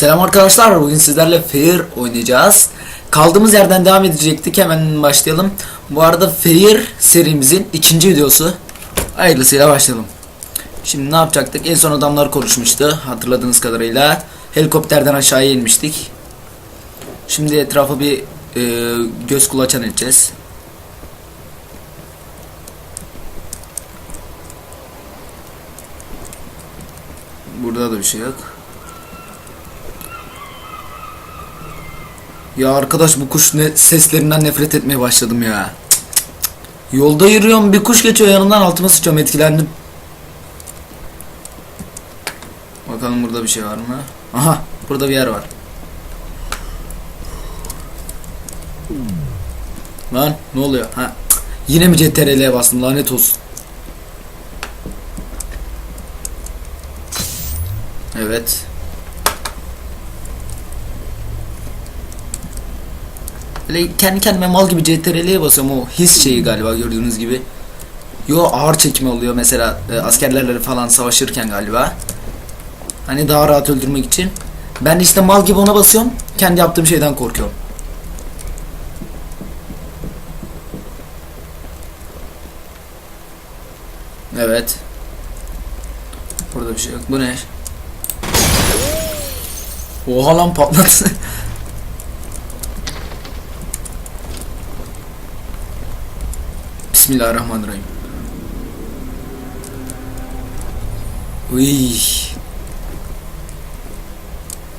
Selam arkadaşlar. Bugün sizlerle Fair oynayacağız. Kaldığımız yerden devam edecektik. Hemen başlayalım. Bu arada Fair serimizin ikinci videosu. Hayırlısıyla başlayalım. Şimdi ne yapacaktık? En son adamlar konuşmuştu. Hatırladığınız kadarıyla. Helikopterden aşağıya inmiştik. Şimdi etrafa bir e, göz kulaçan edeceğiz. Burada da bir şey yok. Ya arkadaş bu kuş ne seslerinden nefret etmeye başladım ya. Yolda yürüyorum bir kuş geçiyor yanımdan altıma sıçıyorum etkilendim. Bakalım burada bir şey var mı? Aha burada bir yer var. Lan ne oluyor? Ha. Yine mi CTRL'ye bastım lanet olsun. Evet. Böyle kendi kendime mal gibi CTRL'ye basıyorum o his şeyi galiba gördüğünüz gibi. Yo ağır çekme oluyor mesela e, askerlerle falan savaşırken galiba. Hani daha rahat öldürmek için. Ben işte mal gibi ona basıyorum. Kendi yaptığım şeyden korkuyorum. Evet. Burada bir şey yok. Bu ne? Oha lan patladı. Bismillahirrahmanirrahim. Uy.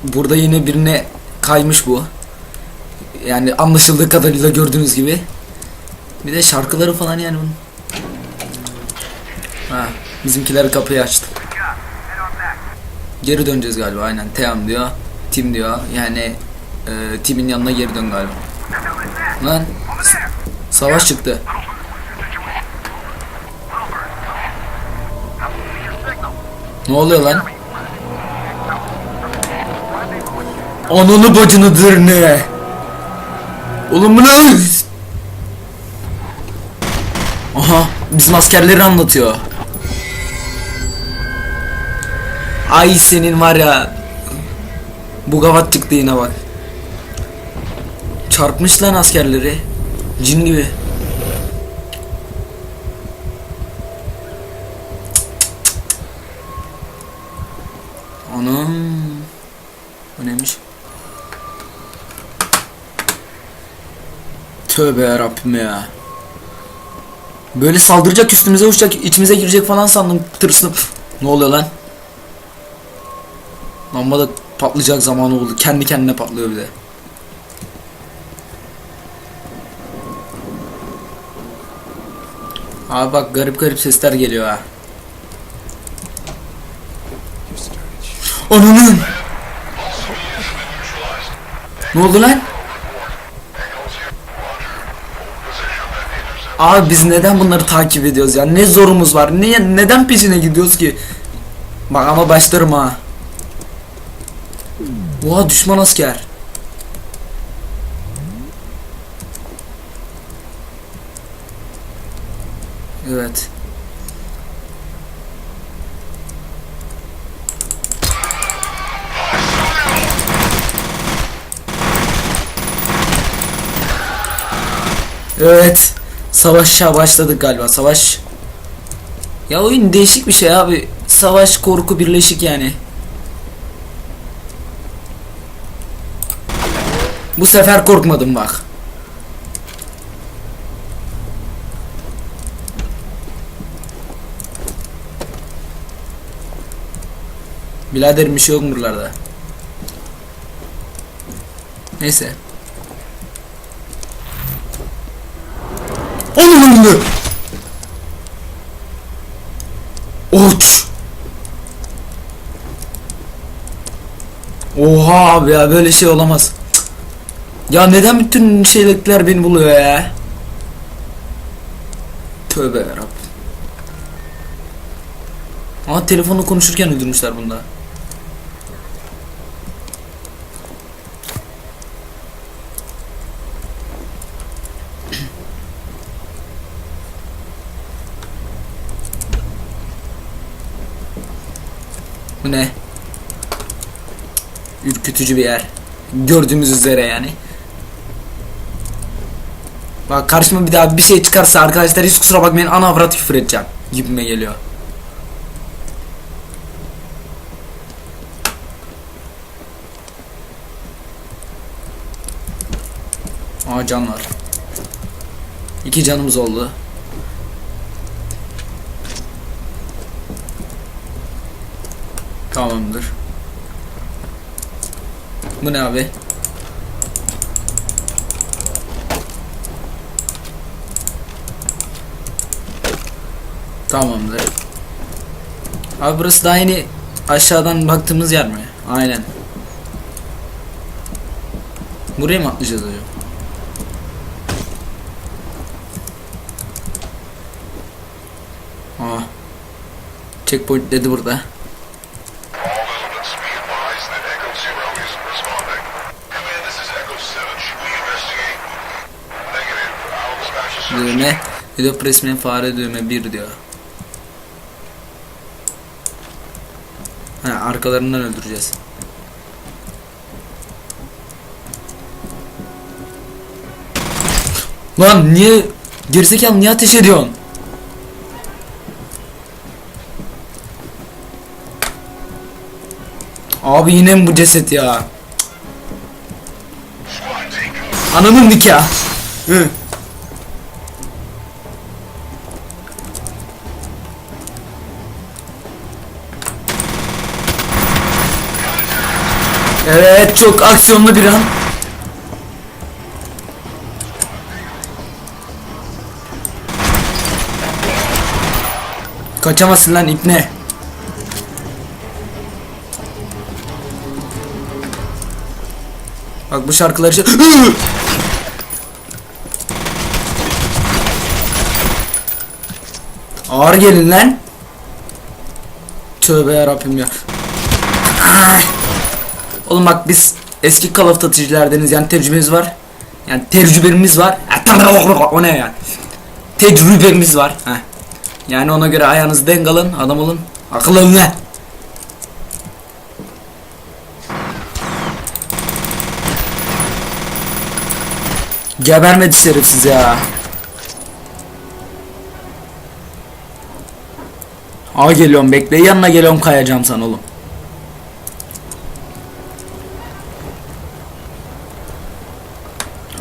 Burada yine birine kaymış bu. Yani anlaşıldığı kadarıyla gördüğünüz gibi. Bir de şarkıları falan yani bunun. Ha, bizimkiler kapıyı açtı. Geri döneceğiz galiba aynen. Team diyor. Tim diyor. Yani e, Tim'in yanına geri dön galiba. Lan savaş çıktı. Ne oluyor lan? Ananı bacınıdır ne? Oğlum bu ne? Aha bizim askerleri anlatıyor. Ay senin var ya. Bu gavat çıktı yine bak. Çarpmış lan askerleri. Cin gibi. Tövbe yarabbim ya. Böyle saldıracak üstümüze uçacak içimize girecek falan sandım tırsınıp. Ne oluyor lan? Lamba da patlayacak zamanı oldu. Kendi kendine patlıyor bir de. Abi bak garip garip sesler geliyor ha. Ananın! Ne oldu lan? Abi biz neden bunları takip ediyoruz ya? Ne zorumuz var? Niye neden peşine gidiyoruz ki? Bak ama başlarım ha. Oha düşman asker. Evet. Evet. Savaşa başladık galiba. Savaş. Ya oyun değişik bir şey abi. Savaş korku birleşik yani. Bu sefer korkmadım bak. Biraderim bir şey yok buralarda? Neyse. Önünde. Uç. Oha abi ya böyle şey olamaz. Ya neden bütün şeylikler beni buluyor ya? Tövbe yarabbim. Ama telefonu konuşurken öldürmüşler bunda. Bu ne? Ürkütücü bir yer. Gördüğümüz üzere yani. Bak karşıma bir daha bir şey çıkarsa arkadaşlar hiç kusura bakmayın ana avrat küfür edeceğim gibime geliyor. Aa can var. İki canımız oldu. Tamamdır. Bu ne abi? Tamamdır. Abi burası daha yeni aşağıdan baktığımız yer mi? Aynen. Buraya mı atlayacağız acaba? Aa. Checkpoint dedi burada. Video resmen fare düğme 1 diyor. Ha, arkalarından öldüreceğiz. Lan niye gerizekalı niye ateş ediyorsun? Abi yine mi bu ceset ya? Ananın nikah. Evet çok aksiyonlu bir an. Kaçamazsın lan ipne. Bak bu şarkıları şey... Ağır gelin lan. Tövbe yarabbim ya. Ay. Oğlum bak biz eski Call of Duty'cilerdeniz yani tecrübemiz var. Yani tecrübemiz var. O ne yani? Tecrübemiz var. Heh. Yani ona göre ayağınızı denk alın, adam olun. Akıl olun lan. Gebermedi şerefsiz ya. Aa geliyorum bekle yanına geliyorum kayacağım sana oğlum.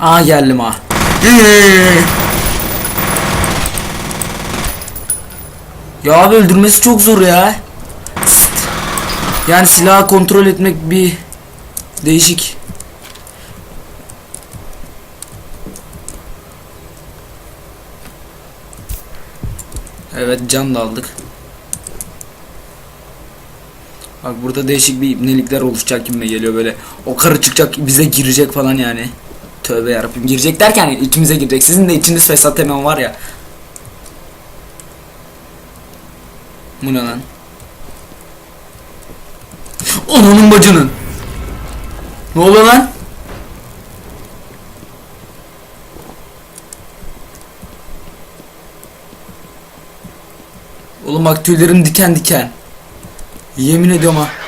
Aa geldim ha. Ya abi öldürmesi çok zor ya. Yani silahı kontrol etmek bir değişik. Evet can da aldık. Bak burada değişik bir ibnelikler oluşacak gibi geliyor böyle. O karı çıkacak bize girecek falan yani. Tövbe yarabbim girecek derken içimize girecek. Sizin de içiniz fesat hemen var ya. Bu ne lan? Ananın bacının. Ne oluyor lan? Oğlum bak tüylerim diken diken. Yemin ediyorum ha.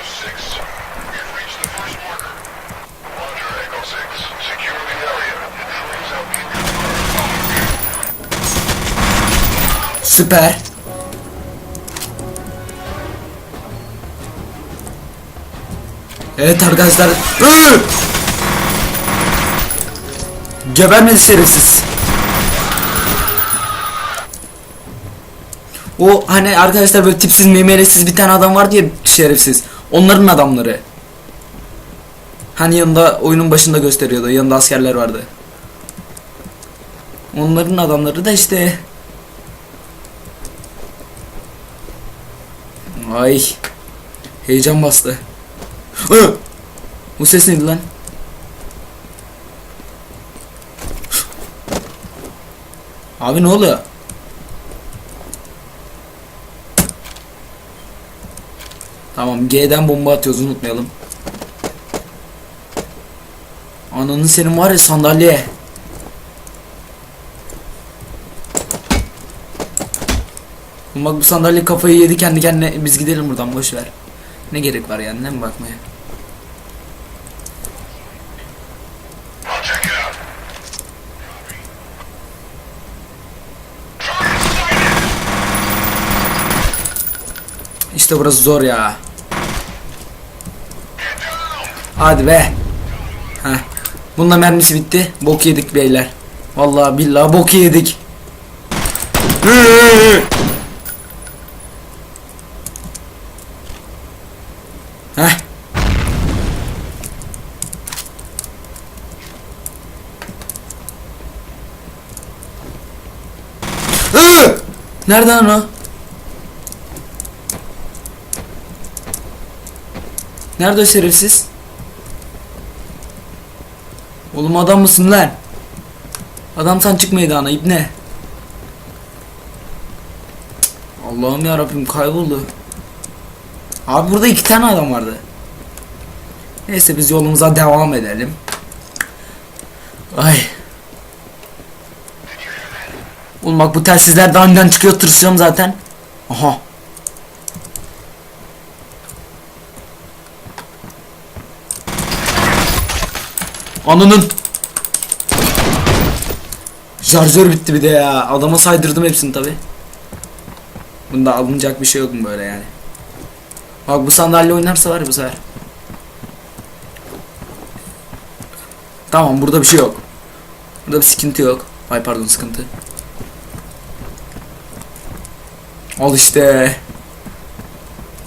Süper. Evet arkadaşlar. Iı! Gebermedi şerefsiz. O hani arkadaşlar böyle tipsiz memelesiz bir tane adam var diye şerefsiz. Onların adamları. Hani yanında oyunun başında gösteriyordu. Yanında askerler vardı. Onların adamları da işte Ay. Heyecan bastı. Bu ses neydi lan? Abi ne oluyor? Tamam G'den bomba atıyoruz unutmayalım. Ananın senin var ya sandalye. Bak bu sandalye kafayı yedi kendi kendine. Biz gidelim buradan boş ver. Ne gerek var yani ne mi bakmaya? İşte burası zor ya. Hadi be. Heh. Bununla mermisi bitti. Bok yedik beyler. Vallahi billahi bok yedik. Nereden o? Nerede o şerefsiz? Oğlum adam mısın lan? Adam sen çık meydana ibne. Allah'ım ya Rabbim kayboldu. Abi burada iki tane adam vardı. Neyse biz yolumuza devam edelim. Ay. Oğlum bak bu telsizler daha önden çıkıyor tırsıyorum zaten. Aha. Ananın. Şarjör bitti bir de ya. Adama saydırdım hepsini tabi. Bunda alınacak bir şey yok mu böyle yani? Bak bu sandalye oynarsa var ya bu sefer. Tamam burada bir şey yok. Burada bir sıkıntı yok. Ay pardon sıkıntı. Al işte.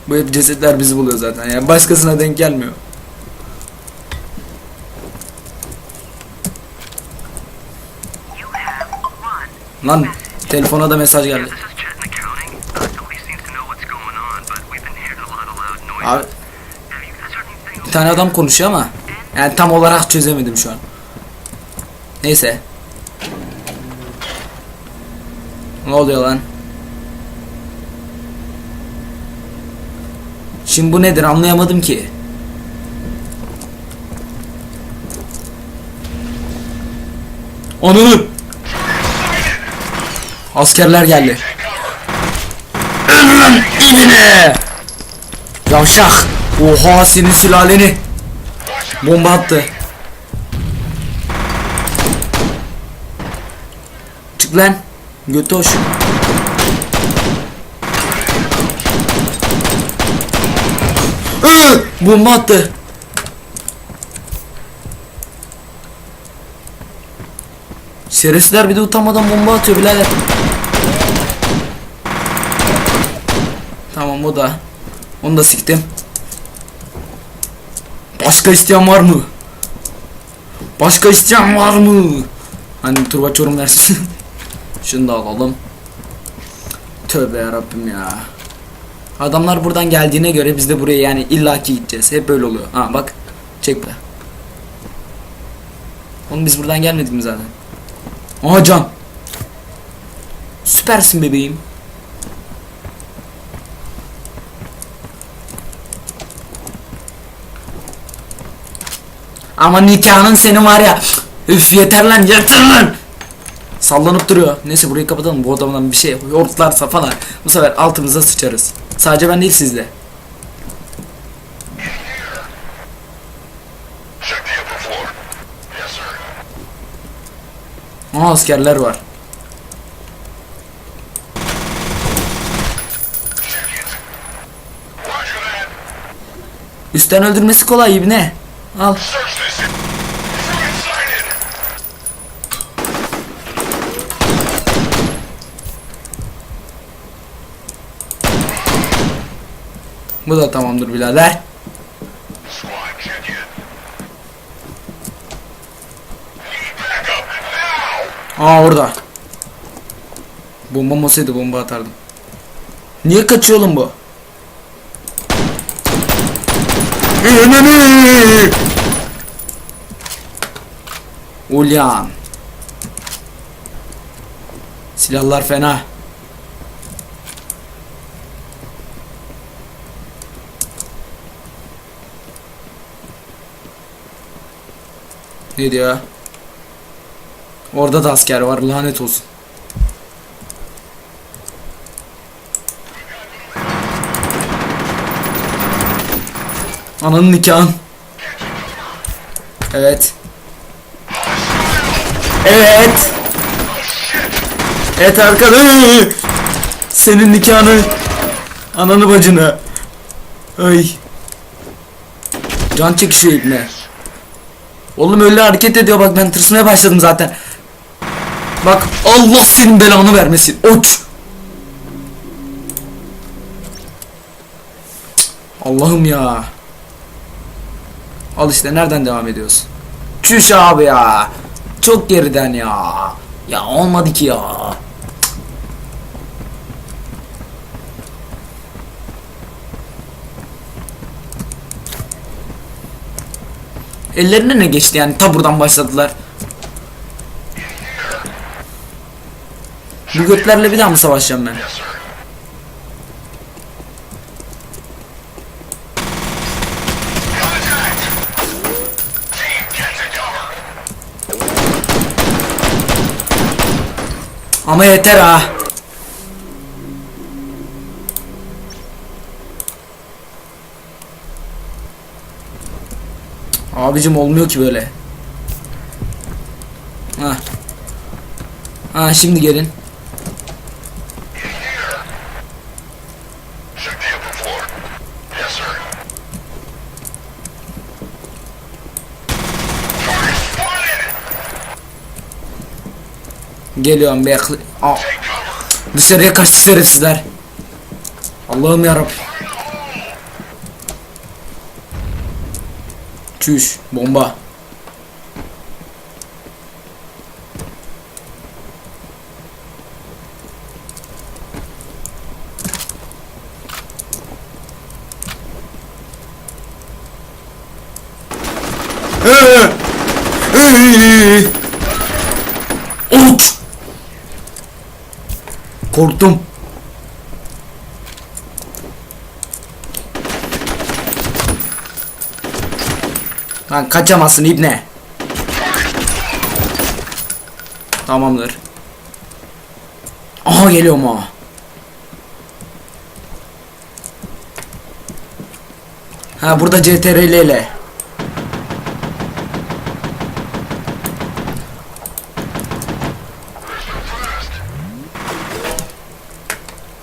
Bu hep cesetler bizi buluyor zaten. Yani başkasına denk gelmiyor. Lan telefona da mesaj geldi. Abi bir tane adam konuşuyor ama yani tam olarak çözemedim şu an. Neyse. Ne oluyor lan? Şimdi bu nedir anlayamadım ki. Onu Askerler geldi. Ölüm ibine! Yavşak! Oha senin sülaleni! Bomba attı. Çık lan. Götü hoş. Bomba attı. Şerefsizler bir de utanmadan bomba atıyor birader. Tamam o da. Onu da siktim. Başka isteyen var mı? Başka isteyen var mı? Hani turba çorum versin. Şunu da alalım. Tövbe yarabbim ya. Adamlar buradan geldiğine göre biz de buraya yani illaki gideceğiz. Hep böyle oluyor. Ha bak. Çek be. Oğlum biz buradan gelmedik mi zaten? Aha can. Süpersin bebeğim. Ama nikahın senin var ya. Üf yeter lan yeter lan. Sallanıp duruyor. Neyse burayı kapatalım. Bu adamdan bir şey yortlarsa falan. Bu sefer altımıza sıçarız. Sadece ben değil sizde. Aha askerler var. Üstten öldürmesi kolay ibne. Al. Bu da tamamdır birader. Aa orada. Bomba olsaydı bomba atardım. Niye kaçıyor oğlum bu? Ulyan. Silahlar fena. Ne diyor? Orada da asker var lanet olsun. Ananın nikahın. Evet. Evet. Evet arkadaş. Senin nikahını. Ananı bacını. Ay. Can çekişiyor ibne. Oğlum öyle hareket ediyor bak ben tırsmaya başladım zaten. Bak Allah senin belanı vermesin. Oç. Allah'ım ya. Al işte nereden devam ediyoruz? Çüş abi ya. Çok geriden ya. Ya olmadı ki ya. Ellerine ne geçti yani ta buradan başladılar. Bu göklerle bir daha mı savaşacağım ben? Ama yeter ha. Abicim olmuyor ki böyle. Ha. Ha şimdi gelin. Geliyorum bekle. Dışarıya kaçtı şerefsizler. Allah'ım yarabbim. Çüş bomba. Uç! Korktum. Lan kaçamazsın ibne. Tamamdır. Aha geliyor mu? Ha burada CTRL ile.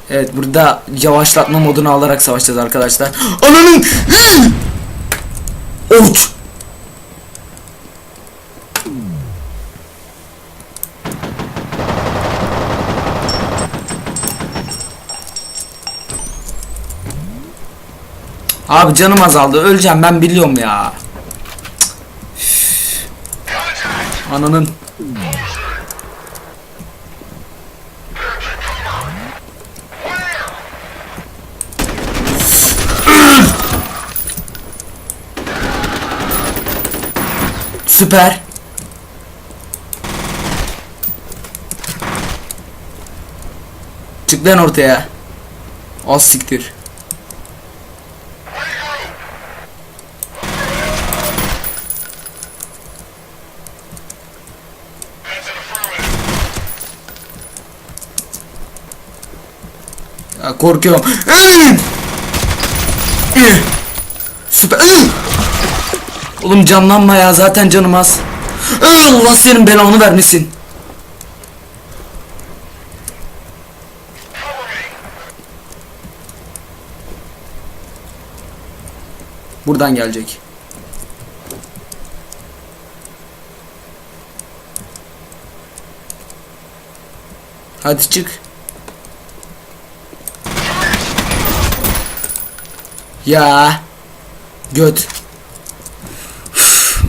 Evet burada yavaşlatma modunu alarak savaşacağız arkadaşlar. Ananın! Uç! Abi canım azaldı. Öleceğim ben biliyorum ya. Ananın. Süper. Çık lan ortaya. Az siktir. Ya korkuyorum. Süper. Oğlum canlanma ya zaten canım az. Allah senin belanı vermesin. Buradan gelecek. Hadi çık. Ya. Göt. Üf.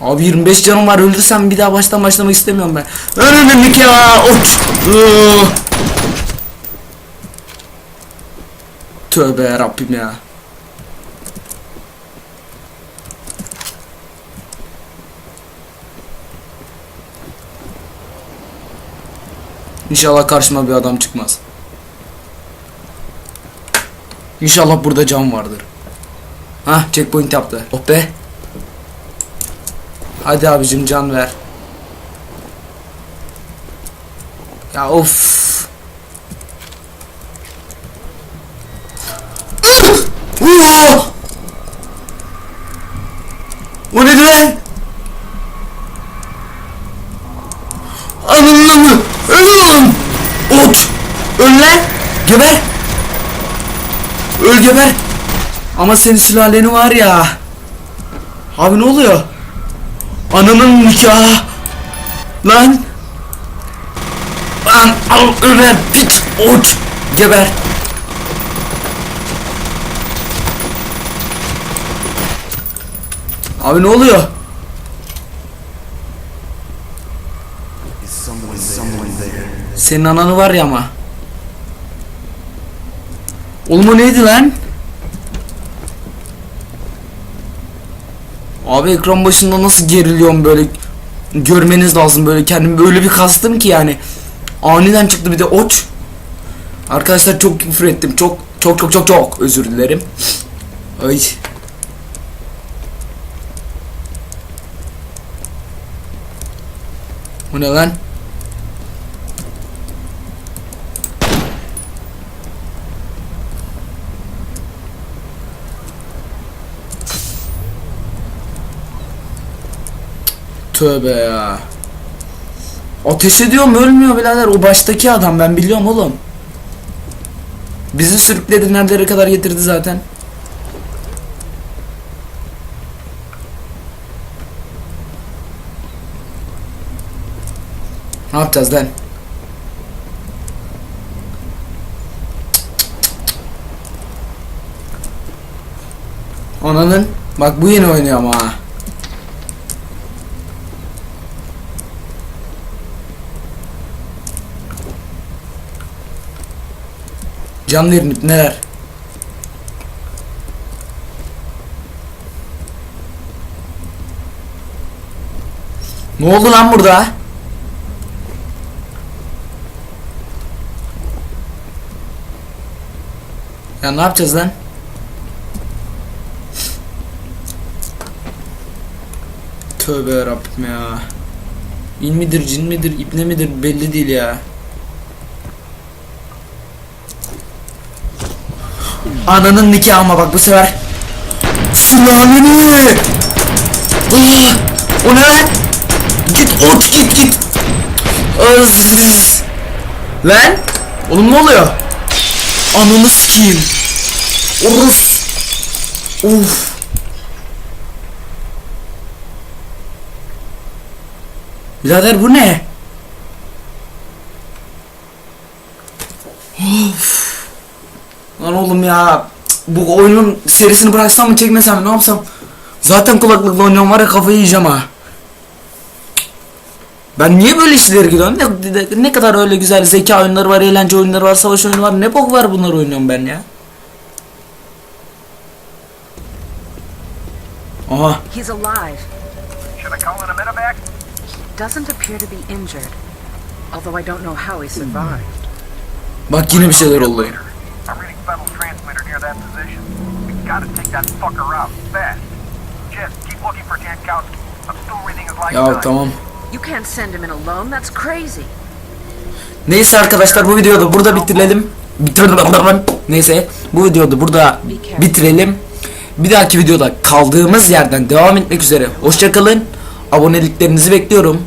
Abi 25 canım var öldürsem bir daha baştan başlamak istemiyorum ben. Önümlük ya. Ot. Iı. Tövbe Rabbim ya. İnşallah karşıma bir adam çıkmaz. İnşallah burada cam vardır. Hah checkpoint yaptı. Oh be. Hadi abicim can ver. Ya of. O ne lan? Ananı mı? Ölüm! Ot! Öl lan! Geber! Öl geber! Ama senin sülaleni var ya. Abi ne oluyor? Ananın nikahı. Lan. Lan al Ömer piç uç. Geber. Abi ne oluyor? Senin ananı var ya ama. Oğlum o neydi lan? Abi ekran başında nasıl geriliyorum böyle? Görmeniz lazım böyle kendimi. Böyle bir kastım ki yani. Aniden çıktı bir de oç. Arkadaşlar çok küfür ettim. Çok çok çok çok çok özür dilerim. Ay. Bu ne lan Tövbe ya. Ateş ediyor mu ölmüyor birader o baştaki adam ben biliyorum oğlum. Bizi sürükledi nerelere kadar getirdi zaten. Ne yapacağız lan? Ananın bak bu yeni oynuyor ama. Canlı yerin neler? Ne oldu lan burada? Ya ne yapacağız lan? Tövbe yarabbim ya. İn midir, cin midir, ipne midir belli değil ya. Ananın nikahı ama bak bu sefer. Sülaleni! O ne lan? Git ot git git. Az. Lan? Oğlum ne oluyor? Ananı sikeyim. Orus. Uf. Birader bu ne? Lan oğlum ya cık, bu oyunun serisini bıraksam mı çekmesem mi ne yapsam? Zaten kulaklıkla oynuyorum var ya kafayı yiyeceğim ha. Ben niye böyle işlere gidiyorum? Ne, ne, ne kadar öyle güzel zeka oyunları var, eğlence oyunları var, savaş oyunu var. Ne bok var bunları oynuyorum ben ya. Aha He's alive. Should I call in a medevac? He doesn't appear to be injured. Although I don't know how he survived. bak yine bir şeyler oldu. I'm reading Federal transmitter near that position. We gotta take that fucker out fast. Jess, keep looking for Jankowski. I'm still reading his life Ya tamam. You can't send him in alone. That's crazy. Neyse arkadaşlar bu videoyu da burada bitirelim. Bitirelim. Neyse bu videoyu da burada bitirelim. Bir dahaki videoda kaldığımız yerden devam etmek üzere. Hoşçakalın. Aboneliklerinizi bekliyorum.